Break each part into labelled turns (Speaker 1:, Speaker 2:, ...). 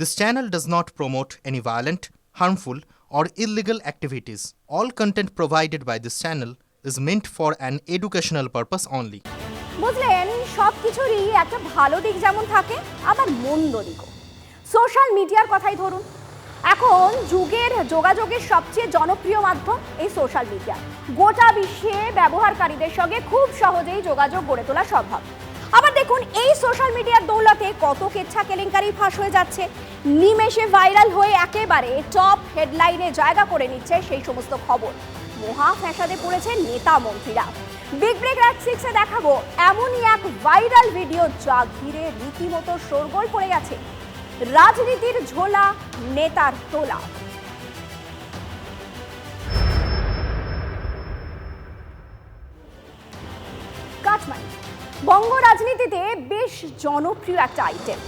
Speaker 1: This channel does not promote any violent, harmful, or illegal activities. All content provided by this channel is meant for an educational purpose only.
Speaker 2: বুঝলেন সব একটা ভালো দিক যেমন থাকে আবার মন্দ দিকও সোশ্যাল মিডিয়ার কথাই ধরুন এখন যুগের যোগাযোগের সবচেয়ে জনপ্রিয় মাধ্যম এই সোশ্যাল মিডিয়া গোটা বিশ্বে ব্যবহারকারীদের সঙ্গে খুব সহজেই যোগাযোগ গড়ে তোলা সম্ভব দেখুন, এই সোশ্যাল মিডিয়ার দৌলতে কত কেচ্ছা কেলেঙ্কারি ফাঁস হয়ে যাচ্ছে। নিমেষে ভাইরাল হয়ে একেবারে টপ হেডলাইনে জায়গা করে নিচ্ছে সেই সমস্ত খবর। মহা ফ্যাসাদে পড়েছে নেতা মন্ত্রীরা। বিগ ব্রেক এক সিক্সে দেখাবো, এমনই এক ভাইরাল ভিডিও যা ঘিরে রীতিমতো শোরগোল পড়ে গেছে। রাজনীতির ঝোলা নেতার তোলা। বঙ্গ রাজনীতিতে বেশ জনপ্রিয় একটা আইটেম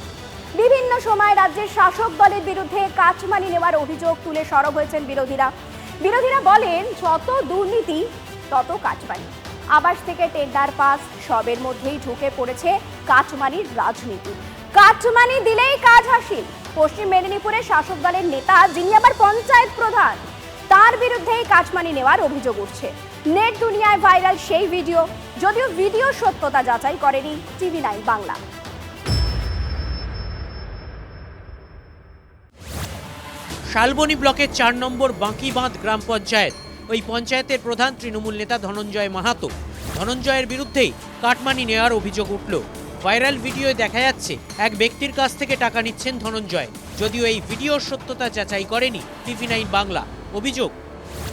Speaker 2: বিভিন্ন সময় রাজ্যের শাসক দলের বিরুদ্ধে কাটমানি নেওয়ার অভিযোগ তুলে সরব হয়েছেন বিরোধীরা। বিরোধীরা বলেন, যত দুর্নীতি, তত কাটমানি আবাস থেকে টেন্ডার পাস, সবের মধ্যেই ঢুকে পড়েছে কাটমানির রাজনীতি। কাটমানি দিলেই কাজ হাসিল। পশ্চিম মেদিনীপুরের শাসক দলের নেতা, যিনি আবার পঞ্চায়েত প্রধান, তার বিরুদ্ধেই কাটমানি নেওয়ার অভিযোগ উঠছে। নেট দুনিয়ায় ভাইরাল সেই ভিডিও। যদিও ভিডিও সত্যতা যাচাই করেনি টিভি নাইন বাংলা।
Speaker 3: শালবনী ব্লকের চার নম্বর বাঁকিবাঁধ গ্রাম পঞ্চায়েত। ওই পঞ্চায়েতের প্রধান তৃণমূল নেতা ধনঞ্জয় মাহাতো। ধনঞ্জয়ের বিরুদ্ধেই কাটমানি নেওয়ার অভিযোগ উঠল। ভাইরাল ভিডিওয়ে দেখা যাচ্ছে, এক ব্যক্তির কাছ থেকে টাকা নিচ্ছেন ধনঞ্জয়। যদিও এই ভিডিওর সত্যতা যাচাই করেনি টিভি নাইন বাংলা। অভিযোগ,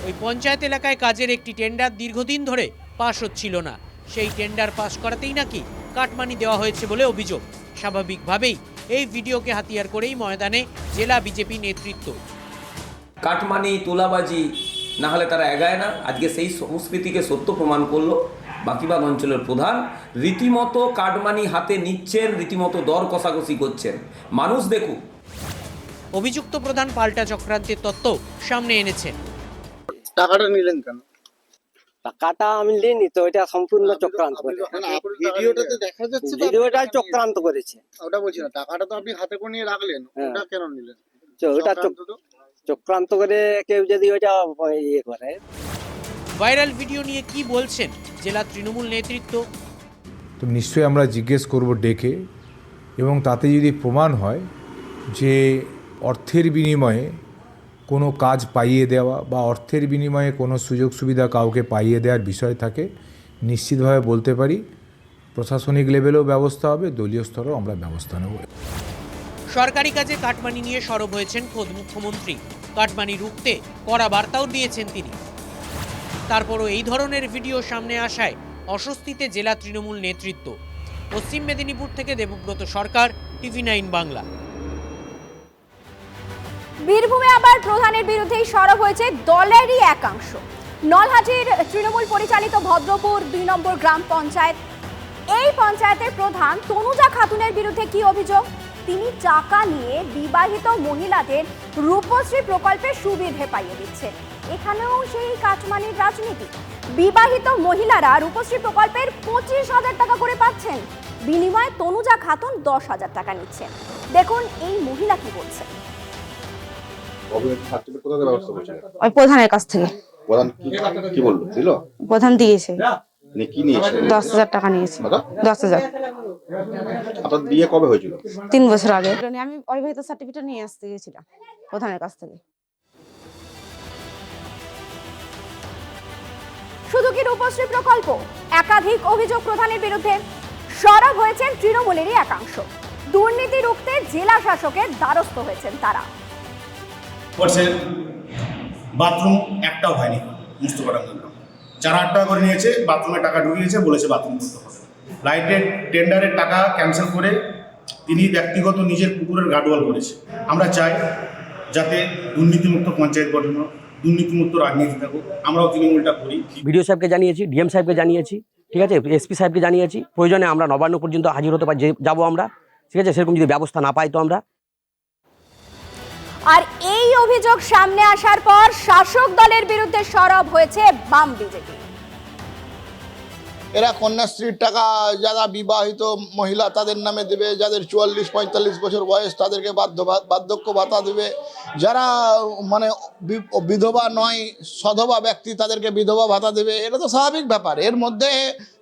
Speaker 3: ওই পঞ্চায়েত এলাকায় কাজের একটি টেন্ডার দীর্ঘদিন ধরে পাশ হচ্ছিল না। সেই টেন্ডার পাশ করাতেই নাকি কাটমানি দেওয়া হয়েছে বলে অভিযোগ। স্বাভাবিকভাবেই এই ভিডিওকে হাতিয়ার করেই ময়দানে জেলা বিজেপি নেতৃত্ব।
Speaker 4: কাটমানি তোলাবাজি না হলে তারা এগায় না। আজকে সেই সংস্কৃতিকে সত্য প্রমাণ করল বাকিবাদ অঞ্চলের প্রধান। রীতিমতো কাটমানি হাতে নিচ্ছেন রীতিমতো দর কষাকষি করছেন। মানুষ দেখুক।
Speaker 3: অভিযুক্ত প্রধান পাল্টা চক্রান্তের তত্ত্ব সামনে এনেছেন।
Speaker 5: টাকাটা নিলেন কেন?
Speaker 6: টাকাটা আমি নিইনি তো এটা সম্পূর্ণ চক্রান্ত করে
Speaker 5: ভিডিওটাতে দেখা যাচ্ছে
Speaker 6: ভিডিওটা চক্রান্ত করেছে।
Speaker 5: ওটা বলছি না টাকাটা তো আপনি হাতে করে নিয়ে রাখলেন
Speaker 6: হ্যাঁ।
Speaker 5: ওটা কেন নিলেন?
Speaker 6: তো ওটা
Speaker 5: চক্রান্ত
Speaker 6: করে কেউ যদি ওটা ইয়ে করে।
Speaker 3: ভাইরাল ভিডিও নিয়ে কি বলছেন জেলা তৃণমূল নেতৃত্ব?
Speaker 7: তো নিশ্চয়ই আমরা জিজ্ঞেস করব ডেকে এবং তাতে যদি প্রমাণ হয় যে অর্থের বিনিময়ে কোনো কাজ পাইয়ে দেওয়া বা অর্থের বিনিময়ে কোনো সুযোগ সুবিধা কাউকে পাইয়ে দেওয়ার বিষয় থাকে, নিশ্চিতভাবে বলতে পারি প্রশাসনিক লেভেলেও ব্যবস্থা হবে, দলীয় স্তরেও আমরা ব্যবস্থা নেব।
Speaker 3: সরকারি কাজে কাটমানি নিয়ে সরব হয়েছেন খোদ মুখ্যমন্ত্রী। কাটমানি রুখতে কড়া বার্তাও দিয়েছেন তিনি। তারপরও এই ধরনের ভিডিও সামনে আসায় অস্বস্তিতে জেলা তৃণমূল নেতৃত্ব। পশ্চিম মেদিনীপুর থেকে দেবব্রত সরকার, টিভি নাইন বাংলা।
Speaker 2: বীরভূমে আবার প্রধানের বিরুদ্ধেই সরব হয়েছে দলেরই একাংশ। নলহাটির তৃণমূল পরিচালিত ভদ্রপুর দুই নম্বর গ্রাম পঞ্চায়েত। এই পঞ্চায়েতের প্রধান তনুজা খাতুনের বিরুদ্ধে কি অভিযোগ? তিনি টাকা নিয়ে বিবাহিত মহিলাদের রূপশ্রী প্রকল্পের সুবিধে পাইয়ে দিচ্ছে। এখানেও সেই কাটমানির রাজনীতি। বিবাহিত মহিলারা রূপশ্রী প্রকল্পের পঁচিশ হাজার টাকা করে পাচ্ছেন। বিনিময়ে তনুজা খাতুন দশ হাজার টাকা নিচ্ছেন। দেখুন এই মহিলা কি বলছেন।
Speaker 8: ওই প্রধানের কাছ থেকে।
Speaker 9: প্রধান কি কি বলল? দিল?
Speaker 8: প্রধান দিয়েছে।
Speaker 9: মানে কি নিয়েছিলেন
Speaker 8: দশ হাজার টাকা নিয়েছে। দশ হাজার।
Speaker 9: আপনার বিয়ে কবে হয়েছিল?
Speaker 8: তিন বছর আগে। আমি অবিবাহিত সার্টিফিকেট নিয়ে আসতে গেছিলাম প্রধানের কাছ থেকে।
Speaker 2: শুধু কি রূপশ্রী প্রকল্প? একাধিক অভিযোগ প্রধানের বিরুদ্ধে। সরব হয়েছেন তৃণমূলেরই একাংশ। দুর্নীতি রুখতে জেলা শাসকের দ্বারস্থ হয়েছেন তারা।
Speaker 10: করছে। বাথরুম একটাও হয়নি মুস্তফাডাঙ্গা গ্রাম চার হাজার টাকা করে নিয়েছে, বাথরুমে টাকা ঢুকিয়েছে, বলেছে বাথরুম করতে হবে লাইটের টেন্ডারের টাকা ক্যান্সেল করে তিনি ব্যক্তিগত নিজের পুকুরের গাডওয়াল করেছে। আমরা চাই যাতে দুর্নীতিমুক্ত পঞ্চায়েত গঠন দুর্নীতিমুক্ত রাজনীতি থাকুক। আমরাও তৃণমূলটা করি।
Speaker 6: ভিডিও সাহেবকে জানিয়েছি, ডিএম সাহেবকে জানিয়েছি, ঠিক আছে? এসপি সাহেবকে জানিয়েছি। প্রয়োজনে আমরা নবান্ন পর্যন্ত হাজির হতে পারি যাব আমরা, ঠিক আছে? সেরকম যদি ব্যবস্থা না পাই তো আমরা।
Speaker 2: আর এই অভিযোগ সামনে আসার পর শাসক দলের বিরুদ্ধে সরব হয়েছে বাম বিজেপি।
Speaker 5: এরা কন্যাশ্রীর টাকা যারা বিবাহিত মহিলা তাদের নামে দেবে যাদের চুয়াল্লিশ পঁয়তাল্লিশ বছর বয়স তাদেরকে বাধ্য বার্ধক্য ভাতা দেবে। যারা মানে বিধবা নয় সধবা ব্যক্তি তাদেরকে বিধবা ভাতা দেবে এটা তো স্বাভাবিক ব্যাপার। এর মধ্যে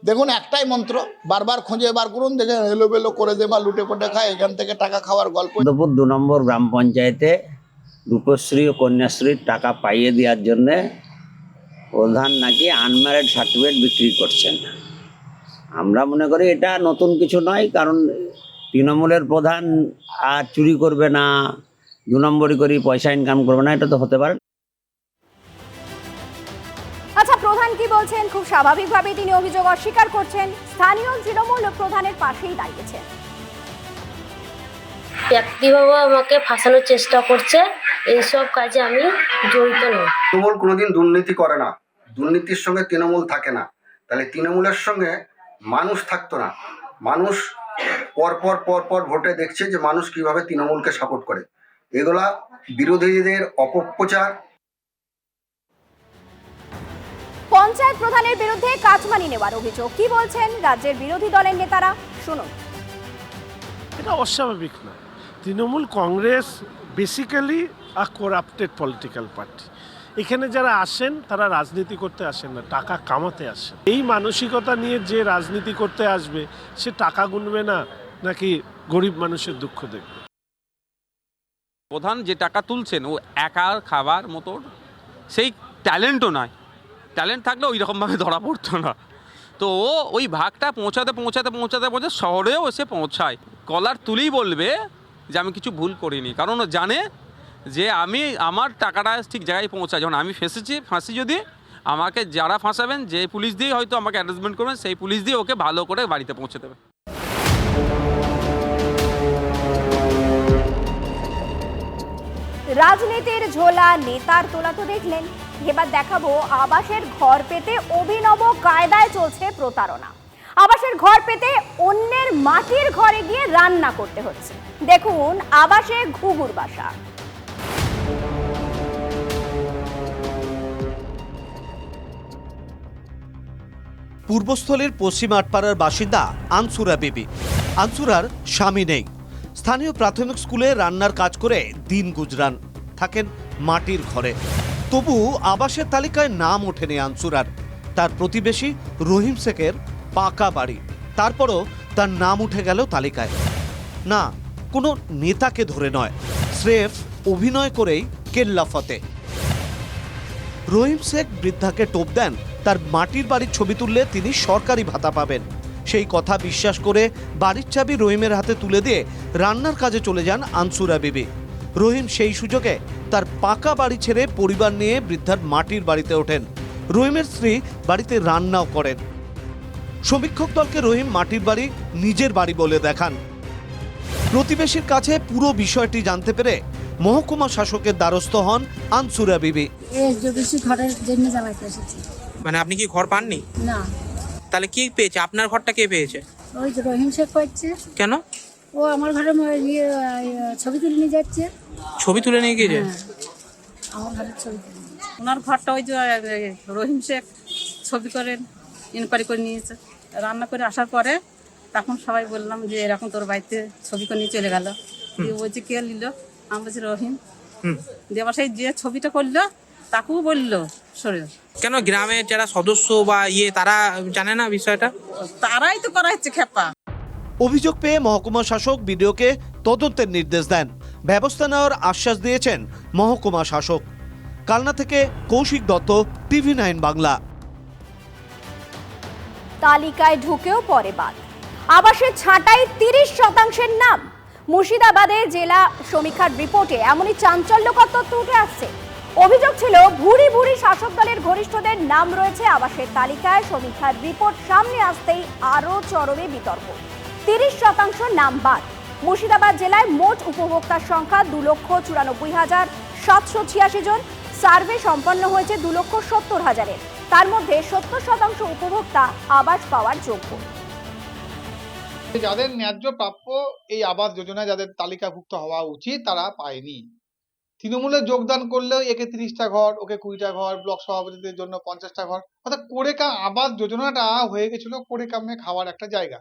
Speaker 5: দেখুন একটাই মন্ত্র বারবার খুঁজে বার করুন দেখে এলোবেলো করে দেবা লুটে পটে খায় এখান থেকে টাকা খাওয়ার গল্প।
Speaker 11: দু নম্বর গ্রাম পঞ্চায়েতে রূপশ্রী ও কন্যাশ্রীর টাকা পাইয়ে দেওয়ার জন্যে প্রধান নাকি আনম্যারিড সার্টিফিকেট বিক্রি করছেন। আমরা মনে করি এটা নতুন কিছু নয়, কারণ তৃণমূলের প্রধান আর চুরি করবে না, দু নম্বরই করি, পয়সা ইনকাম করবে না, এটা তো হতে পারে।
Speaker 2: আচ্ছা প্রধান কি বলছেন? খুব স্বাভাবিকভাবে তিনি অভিযোগ অস্বীকার করছেন। স্থানীয় তৃণমূল প্রধানের পাশেই দাঁড়িয়েছেন
Speaker 12: ব্যক্তিভাবে আমাকে ফাঁসানোর চেষ্টা করছে এইসব কাজে আমি জড়িত নই।
Speaker 13: তৃণমূল কোনোদিন দুর্নীতি করে না। দুর্নীতির সঙ্গে তৃণমূল থাকে না। তাহলে তৃণমূলের সঙ্গে মানুষ থাকতো না। মানুষ পর পর পর পর ভোটে দেখছে যে মানুষ কীভাবে তৃণমূলকে সাপোর্ট করে। এগুলা বিরোধীদের অপপ্রচার।
Speaker 2: পঞ্চায়েত প্রধানের বিরুদ্ধে কাটমানি নেওয়ার অভিযোগ। কি বলছেন রাজ্যের বিরোধী দলের নেতারা? শুনুন।
Speaker 14: এটা অস্বাভাবিক না। Trinamool Congress basically a corrupted political party এখানে যারা আসেন, তারা রাজনীতি করতে আসেন না, টাকা কামাতে আসেন। এই মানসিকতা নিয়ে যে রাজনীতি করতে আসবে, সে টাকা গুনবে না, নাকি গরিব মানুষের দুঃখ দেখবে?
Speaker 15: প্রধান যে টাকা তুলছেন, ও একা খাবার মতো, সেই ট্যালেন্টও নয়। ট্যালেন্ট থাকলে ওই রকমভাবে ধরা পড়তো না। তো ও ওই ভাগটা পৌঁছাতে পৌঁছাতে পৌঁছাতে পৌঁছাতে শহরেও এসে পৌঁছায়। কলার তুলেই বলবে যে আমি কিছু ভুল করিনি। কারণ ও জানে যে আমি আমার টাকাটা ঠিক জায়গায় পৌঁছায়। যখন আমি ফেঁসেছি, ফাঁসি যদি আমাকে যারা ফাঁসাবেন, যে পুলিশ দিয়ে হয়তো আমাকে অ্যারেঞ্জমেন্ট করবেন, সেই পুলিশ দিয়ে ওকে ভালো করে বাড়িতে পৌঁছে দেবে
Speaker 2: রাজনীতির ঝোলা নেতার তোলা তো দেখলেন। এবার দেখাবো আবাসের ঘর পেতে অভিনব কায়দায় চলছে প্রতারণা। আবাসের ঘর পেতে অন্যের মাটির ঘরে গিয়ে রান্না করতে হচ্ছে। দেখুন আবাসে ঘুঘুর বাসা।
Speaker 16: পূর্বস্থলীর পশ্চিম আটপাড়ার বাসিন্দা আনসুরা বিবি। আনসুরার স্বামী নেই। স্থানীয় প্রাথমিক স্কুলে রান্নার কাজ করে দিন গুজরান। থাকেন মাটির ঘরে। তবু আবাসের তালিকায় নাম ওঠেনি আনসুরার। তার প্রতিবেশী রহিম শেখের পাকা বাড়ি। তারপরও তার নাম উঠে গেল তালিকায়। না, কোনো নেতাকে ধরে নয়। স্রেফ অভিনয় করেই কেল্লাফতে রহিম শেখ বৃদ্ধাকে টোপ দেন, তার মাটির বাড়ির ছবি তুললে তিনি সরকারি ভাতা পাবেন। সেই কথা বিশ্বাস করে বাড়ির চাবি রহিমের হাতে তুলে দিয়ে রান্নার কাজে চলে যান আনসুরা বিবি। রহিম সেই সুযোগে তার পাকা বাড়ি ছেড়ে পরিবার নিয়ে বৃদ্ধার মাটির বাড়িতে ওঠেন। রহিমের স্ত্রী বাড়িতে রান্নাও করেন। সমীক্ষক দলকে রহিম মাটির বাড়ি নিজের বাড়ি বলে দেখান। প্রতিবেশীর কাছে পুরো বিষয়টি জানতে পেরে মহকুমা শাসকের দ্বারস্থ হন আনসুরা বিবি।
Speaker 12: বেশি ঘরের জন্য জ্বালাইতে এসেছি।
Speaker 3: মানে আপনি কি ঘর পাননি?
Speaker 12: না।
Speaker 3: তাহলে কি পেয়েছে? আপনার ঘরটা কে পেয়েছে?
Speaker 12: ওই যে রহিম শেখ করছে
Speaker 3: কেন?
Speaker 12: ও আমার ঘরে ইয়ে, ছবি তুলে নিয়ে যাচ্ছে।
Speaker 3: ছবি তুলে নিয়ে গিয়েছে
Speaker 12: আমার ঘরের ছবি তুলে
Speaker 8: ওনার ঘরটা ওই যে রহিম শেখ ছবি করেন ইনকোয়ারি করে নিয়েছে রান্না করে আসার পরে তখন সবাই বললাম যে এরকম তোর বাড়িতে ছবি করে নিয়ে চলে গেল। দিয়ে বলছে কে নিল? আমি বলছি রহিম। আবার সেই যে ছবিটা করল তাকেও বলল শরীর।
Speaker 3: কেন গ্রামের যারা সদস্য বা ইয়ে তারা জানে না বিষয়টা?
Speaker 8: তারাই তো করা হচ্ছে খেপা।
Speaker 16: অভিযোগ পেয়ে মহকুমা শাসক বিডিওকে তদন্তের নির্দেশ দেন। ব্যবস্থা নেওয়ার আশ্বাস দিয়েছেন মহকুমা শাসক। কালনা থেকে কৌশিক দত্ত টিভি নাইন বাংলা।
Speaker 2: তালিকায় ঢুকেও পরে বাদ। আবাসের ছাঁটাই তিরিশ শতাংশের নাম। মুর্শিদাবাদে জেলা সমীক্ষার রিপোর্টে এমনই চাঞ্চল্যকর তথ্য উঠে আসছে। অভিযোগ ছিল, ভুরি ভুরি শাসক দলের ঘনিষ্ঠদের নাম রয়েছে আবাসের তালিকায়। সমীক্ষার রিপোর্ট সামনে আসতেই আরও চরমে বিতর্ক। তিরিশ শতাংশ নাম বাদ। মুর্শিদাবাদ জেলায় মোট উপভোক্তার সংখ্যা দু লক্ষ চুরানব্বই হাজার সাতশো ছিয়াশি জন। সার্ভে সম্পন্ন হয়েছে দু লক্ষ সত্তর হাজারের। তার মধ্যে সত্তর শতাংশ উপভোক্তা আবাস পাওয়ার যোগ্য।
Speaker 5: যাদের ন্যায্য প্রাপ্য এই আবাস যোজনায় যাদের তালিকাভুক্ত হওয়া উচিত তারা পায়নি।
Speaker 17: তৃণমূলে যোগদান করলেও একে তিরিশটা ঘর ওকে কুড়িটা ঘর ব্লক সভাপতিদের জন্য পঞ্চাশটা ঘর অর্থাৎ কোরেকা আবাস যোজনাটা হয়ে গেছিল করে কামে খাওয়ার একটা জায়গা।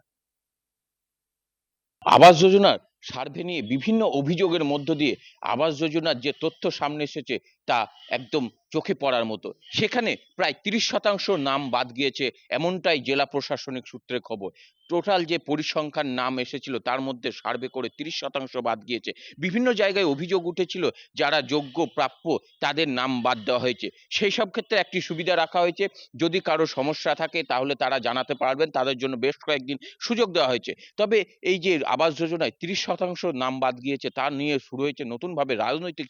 Speaker 18: আবাস যোজনার সার্ভে নিয়ে বিভিন্ন অভিযোগের মধ্য দিয়ে আবাস যোজনার যে তথ্য সামনে এসেছে তা একদম চোখে পড়ার মতো। সেখানে প্রায় তিরিশ শতাংশ নাম বাদ গিয়েছে, এমনটাই জেলা প্রশাসনিক সূত্রে খবর। টোটাল যে পরিসংখ্যান নাম এসেছিল, তার মধ্যে সার্ভে করে তিরিশ শতাংশ বাদ গিয়েছে। বিভিন্ন জায়গায় অভিযোগ উঠেছিল, যারা যোগ্য, প্রাপ্য, তাদের নাম বাদ দেওয়া হয়েছে। সেই সব ক্ষেত্রে একটি সুবিধা রাখা হয়েছে। যদি কারও সমস্যা থাকে, তাহলে তারা জানাতে পারবেন। তাদের জন্য বেশ কয়েকদিন সুযোগ দেওয়া হয়েছে। তবে এই যে আবাস যোজনায় তিরিশ শতাংশ নাম বাদ গিয়েছে, তা নিয়ে শুরু হয়েছে নতুনভাবে রাজনৈতিক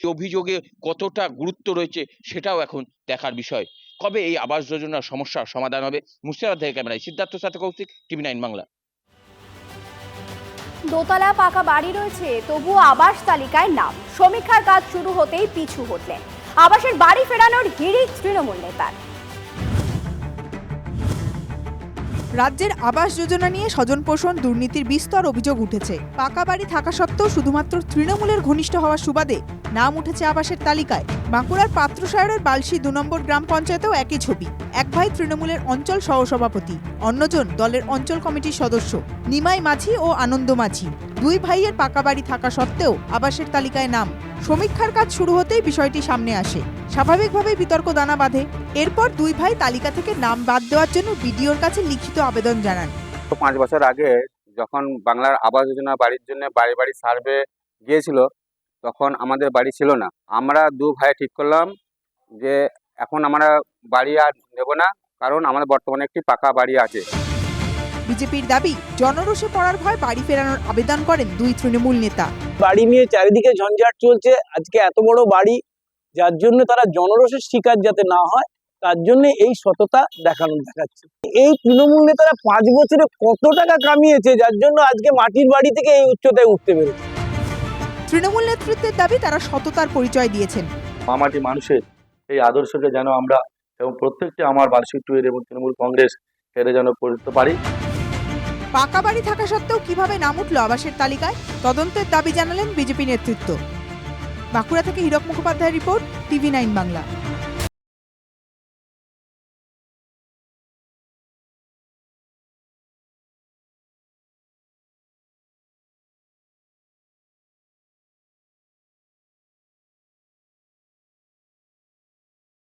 Speaker 18: এই অভিযোগে কতটা গুরুত্ব রয়েছে, সেটাও এখন দেখার বিষয়। কবে এই আবাস যোজনার সমস্যার সমাধান হবে? মুর্শিদাবাদ থেকে ক্যামেরায় সিদ্ধার্থ সাথে কৌশিক টিভি নাইন বাংলা।
Speaker 2: দোতলা পাকা বাড়ি রয়েছে তবুও আবাস তালিকায় নাম। সমীক্ষার কাজ শুরু হতেই পিছু হটলেন। আবাসের বাড়ি ফেরানোর হিড়িক তৃণমূল নেতার।
Speaker 19: রাজ্যের আবাস যোজনা নিয়ে স্বজন পোষণ দুর্নীতির বিস্তর অভিযোগ উঠেছে। পাকা বাড়ি থাকা সত্ত্বেও শুধুমাত্র তৃণমূলের ঘনিষ্ঠ হওয়ার সুবাদে নাম উঠেছে আবাসের তালিকায়। বাঁকুড়ার পাত্রসায়রের বালসি দু নম্বর গ্রাম পঞ্চায়েতেও একই ছবি। এক ভাই তৃণমূলের অঞ্চল সহসভাপতি, অন্যজন দলের অঞ্চল কমিটির সদস্য, নিমাই মাঝি ও আনন্দ মাঝি। দুই ভাইয়ের পাকা বাড়ি থাকা সত্ত্বেও আবাসের তালিকায় নাম। সমীক্ষার কাজ শুরু হতেই বিষয়টি সামনে আসে। স্বাভাবিকভাবেই বিতর্ক দানা বাঁধে। এরপর দুই ভাই তালিকা থেকে নাম বাদ দেওয়ার জন্য বিডিওর কাছে লিখিত আবেদন জানান।
Speaker 20: পাঁচ বছর আগে যখন বাংলার আবাস যোজনা বাড়ির জন্য বাড়ি বাড়ি সার্ভে গিয়েছিল তখন আমাদের বাড়ি ছিল না। আমরা দু ভাই ঠিক করলাম যে এখন আমরা বাড়ি আর নেব না কারণ আমাদের বর্তমানে একটি পাকা বাড়ি আছে।
Speaker 19: বিজেপির দাবি জনরোষে পড়ার ভয় বাড়ি ফেরানোর আবেদন করেন দুই তৃণমূল নেতা।
Speaker 21: বাড়ি নিয়ে চারিদিকে ঝঞ্ঝাট চলছে আজকে এত বড় বাড়ি যার জন্য তারা জনরসের শিকার যাতে না হয় তার জন্য এই সততা দেখানো দেখাচ্ছে। এই তৃণমূল নেতারা পাঁচ বছরে কত টাকা কামিয়েছে যার জন্য আজকে মাটির বাড়ি থেকে এই উচ্চতায় উঠতে পেরেছে।
Speaker 19: তৃণমূল নেতৃত্বের দাবি তারা সততার পরিচয় দিয়েছেন।
Speaker 22: মামাটি মানুষের এই আদর্শকে যেন আমরা এবং প্রত্যেকটি আমার বার্ষিক টুয়ের এবং তৃণমূল কংগ্রেস এর যেন করতে পারি।
Speaker 19: পাকা বাড়ি থাকা সত্ত্বেও কীভাবে নাম উঠল আবাসের তালিকায়? তদন্তের দাবি জানালেন বিজেপি নেতৃত্ব। বাঁকুড়া থেকে Hirak Mukhopadhyay report TV nine Bangla.